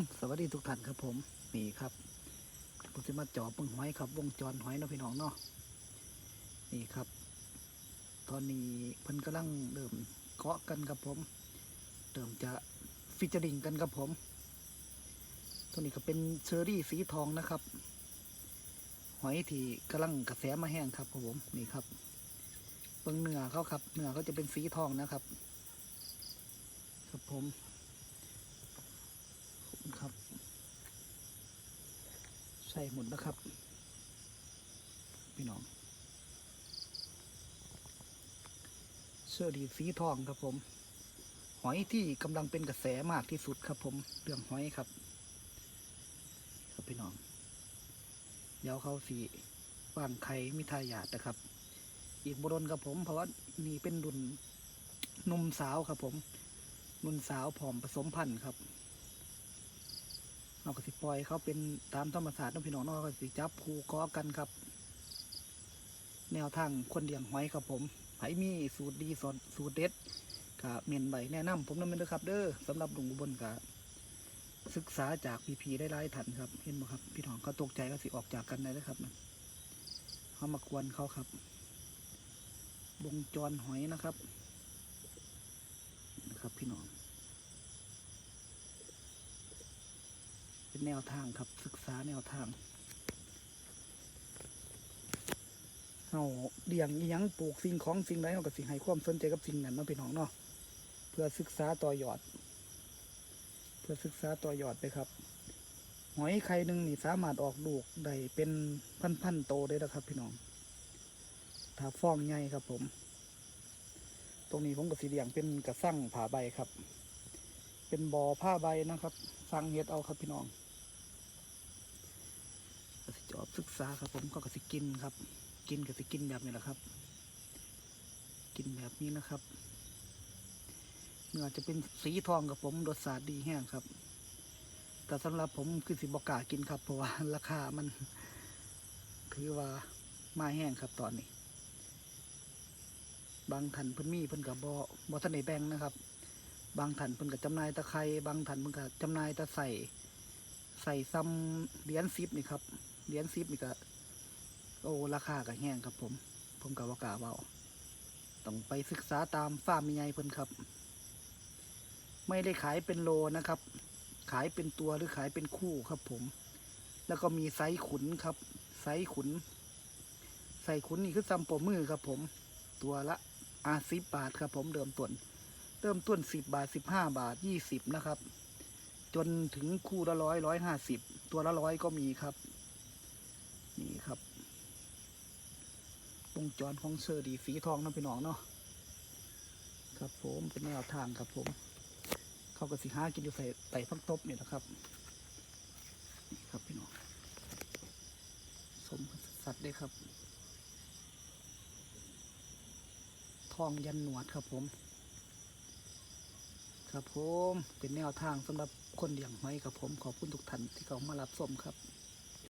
สวัสดีทุกท่านครับผมนี่ครับผมจะมาเจอบเบิ่งหอยครับ วงจรหอยนะพี่น้องเนาะนี่ครับ ตอนนี้เพิ่นกำลังเริ่มเกาะกันครับผมเริ่มจะฟิชเจอริงกันครับผมตัวนี้ก็เป็นเชอรี่สีทองนะครับ หอยที่กำลังกระแสมาแห้งครับผมนี่ครับเบิ่งเนื้อเขาครับเนื้อเขาจะเป็นสีทองนะครับ ครับผมขอบคุณครับ ใส่หมดนะครับ พี่น้องเสื้อดีสีทองครับผม หอยที่กำลังเป็นกระแสมากที่สุดครับผมเรื่องหอยครับ ครับพี่น้องเดี๋ยวเขาสีว่างไข่มิทายาดนะครับ อีกบรนครับผม เพราะว่านี่เป็นรุ่นนุ่มสาวครับผม นุ่นสาวผอมผสมพันธุ์ครับ เราก็สิปล่อยเขาเป็นตามธรรมศาสตร์น้องพี่น้องเนาะก็สิจับคู่ก้อกันครับ แนวทางคนเลี้ยงหอยครับผมไผมีสูตรดีสอนสูตรเด็ดกับเมียนใบแนะนำผมนั่นเป็นเด้อครับ เด้อสำหรับลุงบลกับศึกษาจากพีพีได้หลายทันครับ เห็นไหมครับพี่น้องเขาตกใจก็สิออกจากกันได้เลยครับนะเขามากวนเขาครับวงจรหอยนะครับ นะครับ พี่น้อง เป็นแนวทางครับศึกษาแนวทางเราเลี้ยงอิหยังปลูกสิ่งของสิ่งใดเราก็สิให้ความสนใจกับสิ่งนั้นเนาะพี่น้องเนาะเพื่อศึกษาต่อยอด เพื่อศึกษาต่อยอดไปครับหอยไข่หนึ่งนี่สามารถออกลูกได้เป็นพันๆโตได้แล้วครับ พี่น้องถ้าฟองใหญ่ครับผม ตรงนี้ผมก็สีเลี้ยงเป็นกระสั่งผาใบครับ เป็นบ่อผ้าใบนะครับสั่งเฮ็ดเอาครับพี่น้องกสิจอบศึกษาครับผมก็กสิกินครับ กินกสิกินแบบนี้แหละครับ กินแบบนี้นะครับเนื้อจะเป็นสีทองกับผมรสชาติดีแห้งครับ แต่สำหรับผมคือสิบอกากินครับเพราะว่าราคามันถือว่ามาแห้งครับตอนนี้ บางท่านเพิ่นมีเพิ่นกับบอบอทันได้แบงนะครับ บางท่านเพิ่นกับจำนายตะไคร้บางท่านเพิ่นกับจำนายตะใส่ใส่ซ้ำเหรียญซิปนี่ครับเหรียญซิปนี่ก็โอ้ราคาก็แห้งครับ ผม ผมกับว่ากาเบาต้องไปศึกษาตามฟาร์มใหญ่เพิ่นครับ ไม่ได้ขายเป็นโลนะครับ ขายเป็นตัวหรือขายเป็นคู่ครับ ผม แล้วก็มีไซส์ขุนครับ ไซส์ขุนไซส์ขุนนี่คือซัมโปมือครับ ผม ตัวละอาสิบบาทครับ ผมเริ่มต้น เริ่มต้นสิบบาทสิบห้าบาทยี่สิบนะครับ จนถึงคู่ละร้อยร้อยห้าสิบตัวละร้อยก็มีครับ นี่ครับวงจรของเซอร์ดีสีทองนะพี่น้องเนาะครับผมเป็นแนวทางครับผม เขาก็สิหากินอยู่ใส่ไต่พักตบเนี่แหละครับนี่ครับพี่น้องสมสัตว์ได้ครับ ทองยันหนวดครับผม ครับผมเป็นแนวทางสำหรับคนเลี้ยงหอยครับผมขอบคุณทุกท่านที่เขามารับชมครับ